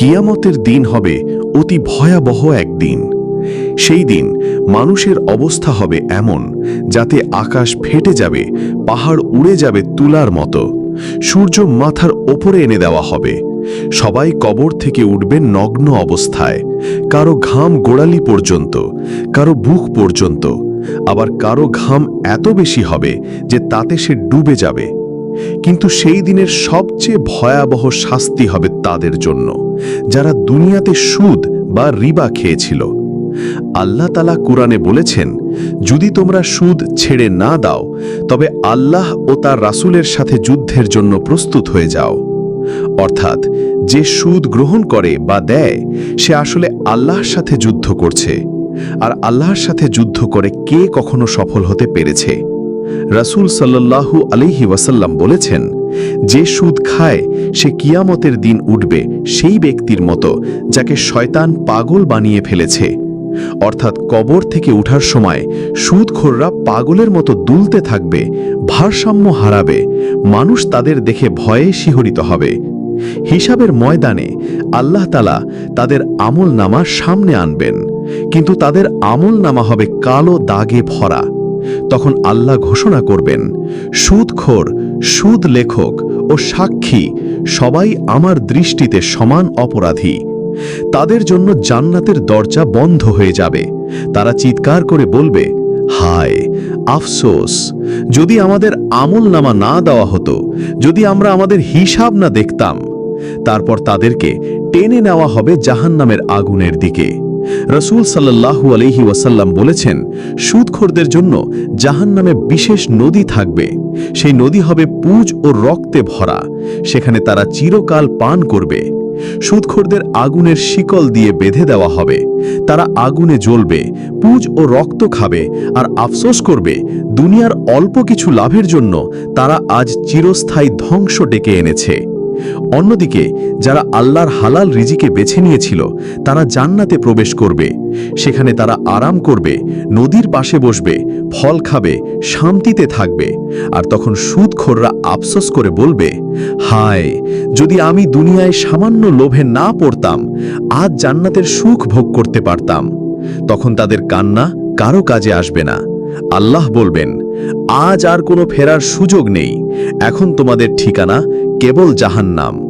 কিয়ামতের দিন হবে অতি ভয়াবহ একদিন। সেই দিন মানুষের অবস্থা হবে এমন, যাতে আকাশ ফেটে যাবে, পাহাড় উড়ে যাবে তুলার মতো। সূর্য মাথার ওপরে এনে দেওয়া হবে। সবাই কবর থেকে উঠবে নগ্ন অবস্থায়। কারও ঘাম গোড়ালি পর্যন্ত, কারও বুক পর্যন্ত। আবার কারও ঘাম এত বেশি হবে যে তাতে সে ডুবে যাবে। কিন্তু সেই দিনের সবচেয়ে ভয়াবহ শাস্তি হবে তাদের জন্য, যারা দুনিয়াতে সুদ বা রিবা খেয়েছিল। আল্লাহ তালা কুরআনে বলেছেন, যদি তোমরা সুদ ছেড়ে না দাও, তবে আল্লাহ ও তার রাসূলের সাথে যুদ্ধের জন্য প্রস্তুত হয়ে যাও। অর্থাৎ, যে সুদ গ্রহণ করে বা দেয়, সে আসলে আল্লাহর সাথে যুদ্ধ করছে। আর আল্লাহর সাথে যুদ্ধ করে কে কখনো সফল হতে পেরেছে? রাসূল সাল্লাল্লাহু আলাইহি ওয়াসাল্লাম বলেছেন, যে সুদ খায়, সে কিয়ামতের দিন উঠবে সেই ব্যক্তির মতো যাকে শয়তান পাগল বানিয়ে ফেলেছে। অর্থাৎ কবর থেকে উঠার সময় সুদখোররা পাগলের মতো দুলতে থাকবে, ভারসাম্য হারাবে, মানুষ তাদের দেখে ভয়ে শিহরিত হবে। হিসাবের ময়দানে আল্লাহ তালা তাদের আমল নামা সামনে আনবেন, কিন্তু তাদের আমল নামা হবে কালো দাগে ভরা। তখন আল্লাহ ঘোষণা করবেন, সুদখোর, সুদ লেখক ও সাক্ষী সবাই আমার দৃষ্টিতে সমান অপরাধী। তাদের জন্য জান্নাতের দরজা বন্ধ হয়ে যাবে। তারা চিৎকার করে বলবে, হায়, আফসোস, যদি আমাদের আমল নামা না দেওয়া হতো, যদি আমরা আমাদের হিসাব না দেখতাম, তারপর তাদেরকে টেনে নেওয়া হবে জাহান্নামের আগুনের দিকে। রসুল সাল্লাল্লাহু আলহি ওয়াসাল্লাম বলেছেন, সুদখোরদের জন্য জাহান্নামে বিশেষ নদী থাকবে। সেই নদী হবে পুজ ও রক্তে ভরা। সেখানে তারা চিরকাল পান করবে। সুদখোরদের আগুনের শিকল দিয়ে বেঁধে দেওয়া হবে। তারা আগুনে জ্বলবে, পুজ ও রক্ত খাবে আর আফসোস করবে, দুনিয়ার অল্প কিছু লাভের জন্য তারা আজ চিরস্থায়ী ধ্বংস ডেকে এনেছে। অন্যদিকে, যারা আল্লাহর হালাল রিজিকে বেছে নিয়েছিল, তারা জান্নাতে প্রবেশ করবে। সেখানে তারা আরাম করবে, নদীর পাশে বসবে, ফল খাবে, শান্তিতে থাকবে। আর তখন সুদখোররা আফসোস করে বলবে, হায়, যদি আমি দুনিয়ায় সামান্য লোভে না পড়তাম, আজ জান্নাতের সুখ ভোগ করতে পারতাম। তখন তাদের কান্না কারও কাজে আসবে না। আল্লাহ বলবেন, আজ আর কোনো ফেরার সুযোগ নেই। এখন তোমাদের ঠিকানা কেবল জাহান্নাম।